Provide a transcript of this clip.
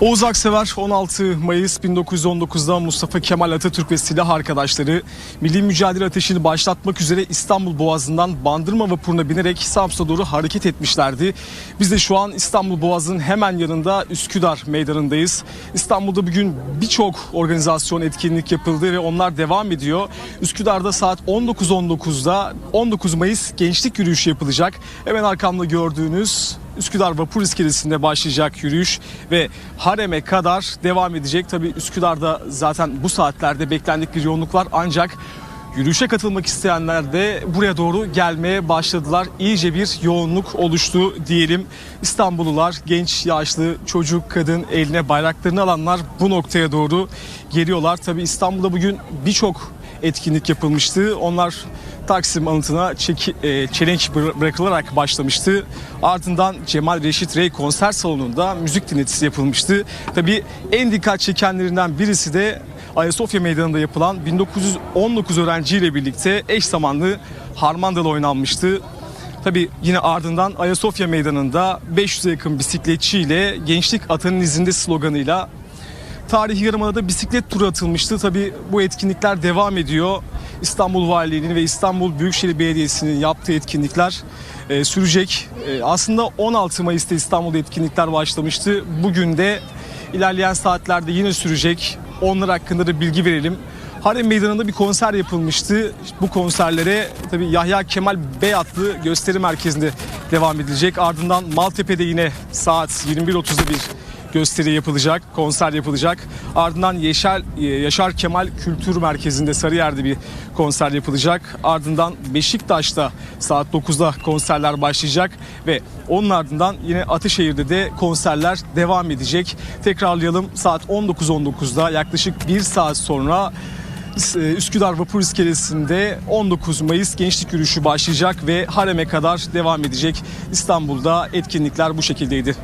Oğuz Aksever 16 Mayıs 1919'da Mustafa Kemal Atatürk ve silah arkadaşları milli mücadele ateşini başlatmak üzere İstanbul Boğazı'ndan Bandırma vapuruna binerek Samsun'a doğru hareket etmişlerdi. Biz de şu an İstanbul Boğazı'nın hemen yanında Üsküdar Meydanı'ndayız. İstanbul'da bugün birçok organizasyon etkinlik yapıldı ve onlar devam ediyor. Üsküdar'da saat 19.19'da 19 Mayıs Gençlik Yürüyüşü yapılacak. Hemen arkamda gördüğünüz Üsküdar Vapur İskelesi'nde başlayacak yürüyüş ve Harem'e kadar devam edecek. Tabii Üsküdar'da zaten bu saatlerde beklendik bir yoğunluk var ancak yürüyüşe katılmak isteyenler de buraya doğru gelmeye başladılar. İyice bir yoğunluk oluştu diyelim. İstanbullular, genç, yaşlı, çocuk, kadın eline bayraklarını alanlar bu noktaya doğru geliyorlar. Tabii İstanbul'da bugün birçok etkinlik yapılmıştı. Onlar Taksim anıtına çeki, e, çelenk bıra- bırakılarak başlamıştı. Ardından Cemal Reşit Rey konser salonunda müzik dinletisi yapılmıştı. Tabii en dikkat çekenlerinden birisi de Ayasofya Meydanı'nda yapılan 1919 öğrenciyle birlikte eş zamanlı Harmandalı oynanmıştı. Tabii yine ardından Ayasofya Meydanı'nda 500'e yakın bisikletçiyle Gençlik Atanın izinde sloganıyla Tarihi Yarımada'da bisiklet turu atılmıştı. Tabii bu etkinlikler devam ediyor. İstanbul Valiliği'nin ve İstanbul Büyükşehir Belediyesi'nin yaptığı etkinlikler e, sürecek. E, aslında 16 Mayıs'ta İstanbul'da etkinlikler başlamıştı. Bugün de ilerleyen saatlerde yine sürecek. Onlar hakkında da bilgi verelim. Harem Meydanı'nda bir konser yapılmıştı. Bu konserlere tabii Yahya Kemal Bey adlı gösteri merkezinde devam edilecek. Ardından Maltepe'de yine saat 21.30'da bir gösteri yapılacak, konser yapılacak. Ardından Yaşar, Yaşar Kemal Kültür Merkezi'nde Sarıyer'de bir konser yapılacak. Ardından Beşiktaş'ta saat 9'da konserler başlayacak ve onun ardından yine Ataşehir'de de konserler devam edecek. Tekrarlayalım saat 19.19'da yaklaşık bir saat sonra Üsküdar Vapur İskelesi'nde 19 Mayıs Gençlik Yürüyüşü başlayacak ve hareme kadar devam edecek. İstanbul'da etkinlikler bu şekildeydi.